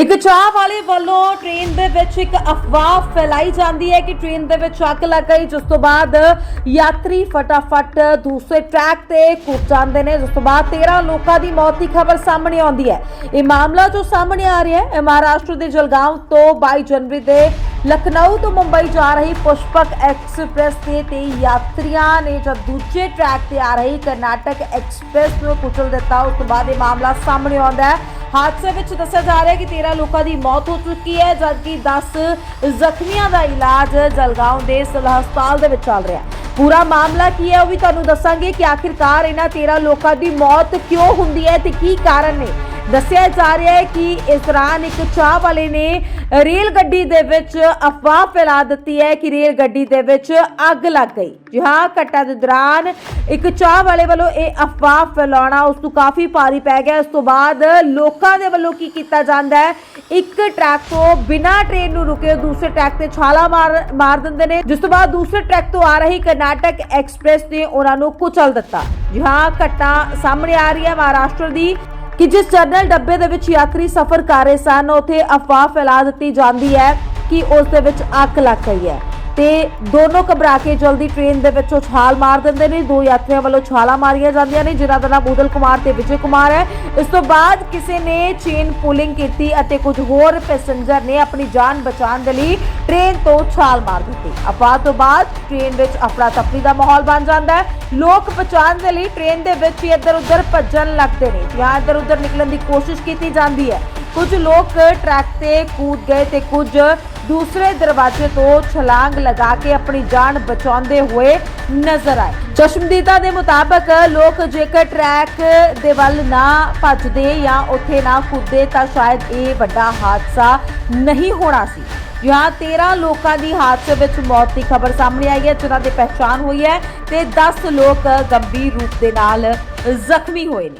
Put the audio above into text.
ਇੱਕ ਚਾਹ ਵਾਲੇ ਵੱਲੋਂ ਟ੍ਰੇਨ ਦੇ ਵਿੱਚ ਇੱਕ ਅਫਵਾਹ ਫੈਲਾਈ ਜਾਂਦੀ ਹੈ ਕਿ ਟ੍ਰੇਨ ਦੇ ਵਿੱਚ ਅੱਗ ਲੱਗ ਗਈ, ਜਿਸ ਤੋਂ ਬਾਅਦ ਯਾਤਰੀ ਫਟਾਫਟ ਦੂਸਰੇ ਟਰੈਕ ਤੇ ਕੁੱਦ ਜਾਂਦੇ ਨੇ। ਜਿਸ ਤੋਂ ਬਾਅਦ 13 ਲੋਕਾਂ ਦੀ ਮੌਤ ਦੀ ਖਬਰ ਸਾਹਮਣੇ ਆਉਂਦੀ ਹੈ। ਇਹ ਮਾਮਲਾ ਜੋ ਸਾਹਮਣੇ ਆ ਰਿਹਾ ਹੈ ਮਹਾਰਾਸ਼ਟਰ ਦੇ ਜਲਗਾਂਵ ਤੋਂ 22 ਜਨਵਰੀ ਦੇ ਲਖਨਊ ਤੋਂ ਮੁੰਬਈ ਜਾ ਰਹੀ ਪੁਸ਼ਪਕ ਐਕਸਪ੍ਰੈਸ ਦੇ ਤੇ ਯਾਤਰੀਆਂ ਨੇ ਜਦ ਦੂਜੇ ਟਰੈਕ ਤੇ ਆ ਰਹੀ ਕਰਨਾਟਕ ਐਕਸਪ੍ਰੈਸ ਨੂੰ ਕੁਚਲ ਦਿੱਤਾ, ਉਸ ਤੋਂ ਬਾਅਦ ਇਹ ਮਾਮਲਾ ਸਾਹਮਣੇ ਆਉਂਦਾ ਹੈ। ਹਾਦਸੇ ਵਿੱਚ ਦੱਸਿਆ ਜਾ ਰਿਹਾ ਹੈ ਕਿ 13 ਲੋਕਾਂ ਦੀ ਮੌਤ ਹੋ ਚੁੱਕੀ ਹੈ, ਜਦਕਿ 10 ਜ਼ਖਮੀਆਂ ਦਾ ਇਲਾਜ ਜਲਗਾਉਂ ਦੇ ਸਿਵਲ ਹਸਪਤਾਲ ਦੇ ਵਿੱਚ ਚੱਲ ਰਿਹਾ ਹੈ। ਪੂਰਾ ਮਾਮਲਾ ਕੀ ਹੈ ਉਹ ਵੀ ਤੁਹਾਨੂੰ ਦੱਸਾਂਗੇ ਕਿ ਆਖਿਰਕਾਰ ਇਹਨਾਂ 13 ਲੋਕਾਂ ਦੀ ਮੌਤ ਕਿਉਂ ਹੁੰਦੀ ਹੈ ਤੇ ਕੀ ਕਾਰਨ ਨੇ। ਦੱਸਿਆ ਜਾ ਰਿਹਾ ਹੈ ਕਿ ਇਸ ਦੌਰਾਨ ਇੱਕ ਚਾਹ ਵਾਲੇ ਨੇ ਰੇਲ ਗੱਡੀ ਦੇ ਵਿੱਚ ਅਫਵਾਹ ਫੈਲਾ ਦਿੱਤੀ ਹੈ ਕਿ ਰੇਲ ਗੱਡੀ ਦੇ ਵਿੱਚ ਅੱਗ ਲੱਗ ਗਈ। ਜੀ ਘਟਨਾ ਦੇ ਦੌਰਾਨ ਇੱਕ ਚਾਹ ਵਾਲੇ ਵੱਲੋਂ ਇਹ ਅਫਵਾਹ ਫੈਲਾਉਣਾ ਉਸ ਨੂੰ ਕਾਫੀ ਭਾਰੀ ਪੈ ਗਿਆ। ਇਸ ਤੋਂ ਬਾਅਦ ਲੋਕਾਂ ਦੇ ਵੱਲੋਂ ਕੀ ਕੀਤਾ ਜਾਂਦਾ ਹੈ? ਇੱਕ ਟਰੈਕ ਤੋਂ ਬਿਨਾਂ ਟ੍ਰੇਨ ਨੂੰ ਰੁਕੇ ਦੂਸਰੇ ਟਰੈਕ ਤੇ ਛਾਲਾ ਮਾਰ ਮਾਰ ਦਿੰਦੇ ਨੇ। ਜਿਸ ਤੋਂ ਬਾਅਦ ਦੂਸਰੇ ਟਰੈਕ ਤੋਂ ਆ ਰਹੀ ਕਰਨਾਟਕ ਐਕਸਪ੍ਰੈਸ ਨੇ ਉਹਨਾਂ ਨੂੰ ਕੁਚਲ ਦਿੱਤਾ। ਜਿਹਾ ਘਟਨਾ ਸਾਹਮਣੇ ਆ ਰਹੀ ਹੈ ਮਹਾਰਾਸ਼ਟਰ ਦੀ। ਕਿ ਜਿਸ ਜਨਰਲ ਡੱਬੇ ਦੇ ਵਿੱਚ ਯਾਤਰੀ ਸਫ਼ਰ ਕਰ ਰਹੇ ਸਨ, ਉੱਥੇ ਅਫਵਾਹ ਫੈਲਾ ਦਿੱਤੀ ਜਾਂਦੀ ਹੈ ਕਿ ਉਸ ਦੇ ਵਿੱਚ ਅੱਗ ਲੱਗ ਗਈ ਹੈ। ਤੇ ਦੋਨੋਂ ਘਬਰਾ ਕੇ ਜਲਦੀ ਟ੍ਰੇਨ ਦੇ ਵਿੱਚੋਂ ਛਾਲ ਮਾਰ ਦਿੰਦੇ ਨੇ। ਦੋ ਯਾਤਰੀਆਂ ਵੱਲੋਂ ਛਾਲਾਂ ਮਾਰੀਆਂ ਜਾਂਦੀਆਂ ਨੇ, ਜਿਨ੍ਹਾਂ ਦਾ ਨਾਮ ਉਦਲ ਕੁਮਾਰ ਤੇ ਵਿਜੇ ਕੁਮਾਰ ਹੈ। ਇਸ ਤੋਂ ਬਾਅਦ ਕਿਸੇ ਨੇ ਚੇਨ ਪੁਲਿੰਗ ਕੀਤੀ ਅਤੇ ਕੁਝ ਹੋਰ ਪੈਸੇਂਜਰ ਨੇ ਆਪਣੀ ਜਾਨ ਬਚਾਉਣ ਦੇ ਲਈ ਟ੍ਰੇਨ ਤੋਂ ਛਾਲ ਮਾਰ ਦਿੱਤੀ। ਅਫਵਾਹ ਤੋਂ ਬਾਅਦ ਟ੍ਰੇਨ ਵਿੱਚ ਅਫਰਾ ਤਫਰੀ ਦਾ ਮਾਹੌਲ ਬਣ ਜਾਂਦਾ ਹੈ। ਲੋਕ ਬਚਾਉਣ ਦੇ ਲਈ ਟ੍ਰੇਨ ਦੇ ਵਿੱਚ ਹੀ ਇੱਧਰ ਉੱਧਰ ਭੱਜਣ ਲੱਗਦੇ ਨੇ। ਜਾਂ ਇੱਧਰ ਉੱਧਰ ਨਿਕਲਣ ਦੀ ਕੋਸ਼ਿਸ਼ ਕੀਤੀ ਜਾਂਦੀ ਹੈ। ਕੁਝ ਲੋਕ ਟਰੈਕ ਤੇ ਕੂਦ ਗਏ ਤੇ ਕੁਝ ਦੂਸਰੇ ਦਰਵਾਜ਼ੇ ਤੋਂ ਛਲਾਂਗ ਲਗਾ ਕੇ ਆਪਣੀ ਜਾਨ ਬਚਾਉਂਦੇ ਹੋਏ ਨਜ਼ਰ ਆਏ। ਚਸ਼ਮਦੀਦਾ ਦੇ ਮੁਤਾਬਕ ਲੋਕ ਜੇਕਰ ਟਰੈਕ ਦੇ ਵੱਲ ਨਾ ਭੱਜਦੇ ਜਾਂ ਉੱਥੇ ਨਾ ਕੁੱਦੇ ਤਾਂ ਸ਼ਾਇਦ ਇਹ ਵੱਡਾ ਹਾਦਸਾ ਨਹੀਂ ਹੋਣਾ ਸੀ। यहाँ 13 ਲੋਕਾਂ ਦੀ ਹਾਦਸੇ ਵਿੱਚ ਮੌਤ ਦੀ ਖਬਰ ਸਾਹਮਣੇ ਆਈ ਹੈ, ਜਿਨ੍ਹਾਂ ਦੀ ਪਛਾਣ ਹੋਈ ਹੈ ਤੇ 10 ਲੋਕ ਗੰਭੀਰ ਰੂਪ ਦੇ ਨਾਲ ਜ਼ਖਮੀ ਹੋਏ ਨੇ।